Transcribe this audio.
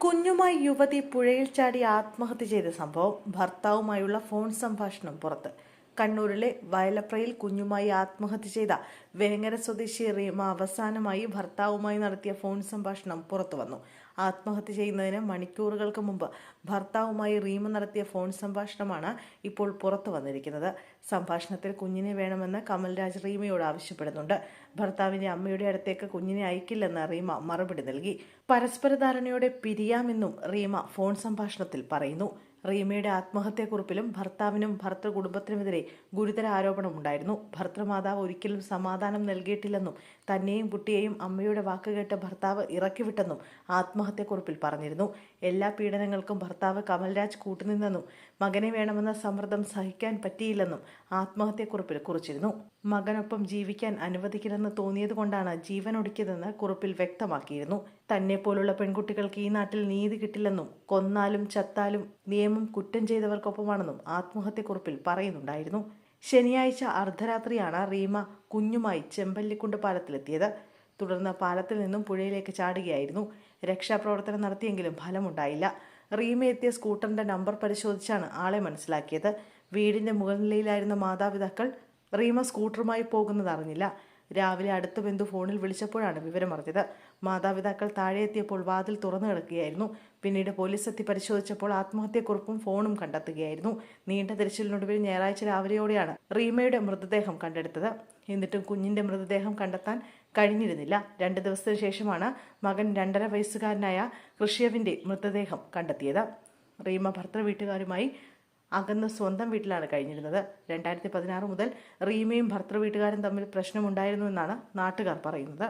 കുഞ്ഞുമായി യുവതി പുഴയിൽ ചാടി ആത്മഹത്യ ചെയ്ത സംഭവം ഭർത്താവുമായുള്ള ഫോൺ സംഭാഷണം പുറത്ത് കണ്ണൂരിലെ വയലപ്രയിൽ കുഞ്ഞുമായി ആത്മഹത്യ ചെയ്ത വേങ്ങര സ്വദേശി റീമ അവസാനമായി ഭർത്താവുമായി നടത്തിയ ഫോൺ സംഭാഷണം പുറത്തുവന്നു. ആത്മഹത്യ ചെയ്യുന്നതിന് മണിക്കൂറുകൾക്ക് മുമ്പ് ഭർത്താവുമായി റീമ നടത്തിയ ഫോൺ സംഭാഷണമാണ് ഇപ്പോൾ പുറത്തു വന്നിരിക്കുന്നത്. സംഭാഷണത്തിൽ കുഞ്ഞിനെ വേണമെന്ന് കമൽരാജ് റീമയോട് ആവശ്യപ്പെടുന്നുണ്ട്. ഭർത്താവിന്റെ അമ്മയുടെ അടുത്തേക്ക് കുഞ്ഞിനെ അയക്കില്ലെന്ന് റീമ മറുപടി നൽകി. പരസ്പര ധാരണയോടെ പിരിയാമെന്നും റീമ ഫോൺ സംഭാഷണത്തിൽ പറയുന്നു. റീമയുടെ ആത്മഹത്യാക്കുറിപ്പിലും ഭർത്താവിനും ഭർത്തൃ കുടുംബത്തിനുമെതിരെ ഗുരുതര ആരോപണമുണ്ടായിരുന്നു ഭർത്തൃമാതാവ് ഒരിക്കലും സമാധാനം നൽകിയിട്ടില്ലെന്നും തന്നെയും കുട്ടിയെയും അമ്മയുടെ വാക്കുകേട്ട് ഭർത്താവ് ഇറക്കിവിട്ടെന്നും ആത്മഹത്യാക്കുറിപ്പിൽ പറഞ്ഞിരുന്നു. എല്ലാ പീഡനങ്ങൾക്കും ഭർത്താവ് കമൽരാജ് കൂട്ടുനിന്നെന്നും മകനെ വേണമെന്ന സമ്മർദ്ദം സഹിക്കാൻ പറ്റിയില്ലെന്നും ആത്മഹത്യാക്കുറിപ്പിൽ കുറിച്ചിരുന്നു. മകനൊപ്പം ജീവിക്കാൻ അനുവദിക്കില്ലെന്ന് തോന്നിയതുകൊണ്ടാണ് ജീവൻ ഒടുക്കിയതെന്ന് കുറിപ്പിൽ വ്യക്തമാക്കിയിരുന്നു. തന്നെ പോലുള്ള പെൺകുട്ടികൾക്ക് ഈ നാട്ടിൽ നീതി കിട്ടില്ലെന്നും കൊന്നാലും ചത്താലും നിയമം കുറ്റം ചെയ്തവർക്കൊപ്പമാണെന്നും ആത്മഹത്യക്കുറിപ്പിൽ പറയുന്നുണ്ടായിരുന്നു. ശനിയാഴ്ച അർദ്ധരാത്രിയാണ് റീമ കുഞ്ഞുമായി ചെമ്പല്ലിക്കുണ്ട് പാലത്തിലെത്തിയത്. തുടർന്ന് പാലത്തിൽ നിന്നും പുഴയിലേക്ക് ചാടുകയായിരുന്നു. രക്ഷാപ്രവർത്തനം നടത്തിയെങ്കിലും ഫലമുണ്ടായില്ല. റീമ എത്തിയ സ്കൂട്ടറിന്റെ നമ്പർ പരിശോധിച്ചാണ് ആളെ മനസ്സിലാക്കിയത്. വീടിന്റെ മുകൾ നിലയിലായിരുന്ന മാതാപിതാക്കൾ റീമ സ്കൂട്ടറുമായി പോകുന്നത് അറിഞ്ഞില്ല. രാവിലെ അടുത്ത ബന്ധു ഫോണിൽ വിളിച്ചപ്പോഴാണ് വിവരമറിഞ്ഞത് മാതാപിതാക്കൾ താഴെ എത്തിയപ്പോൾ വാതിൽ തുറന്നു കിടക്കുകയായിരുന്നു. പിന്നീട് പോലീസ് എത്തി പരിശോധിച്ചപ്പോൾ ആത്മഹത്യക്കുറിപ്പും ഫോണും കണ്ടെത്തുകയായിരുന്നു. നീണ്ട തിരച്ചിലിനൊടുവിൽ ഞായറാഴ്ച രാവിലെയോടെയാണ് റീമയുടെ മൃതദേഹം കണ്ടെടുത്തത്. എന്നിട്ടും കുഞ്ഞിന്റെ മൃതദേഹം കണ്ടെത്താൻ കഴിഞ്ഞിരുന്നില്ല. രണ്ട് ദിവസത്തിനു ശേഷമാണ് മകൻ രണ്ടര വയസ്സുകാരനായ ഋഷ്യവിന്റെ മൃതദേഹം കണ്ടെത്തിയത്. റീമ ഭർത്തൃ വീട്ടുകാരുമായി അകന്ന് സ്വന്തം വീട്ടിലാണ് കഴിഞ്ഞിരുന്നത്. രണ്ടായിരത്തി പതിനാറ് മുതൽ റീമയും ഭർത്തൃ വീട്ടുകാരും തമ്മിൽ പ്രശ്നമുണ്ടായിരുന്നുവെന്നാണ് നാട്ടുകാർ പറയുന്നത്.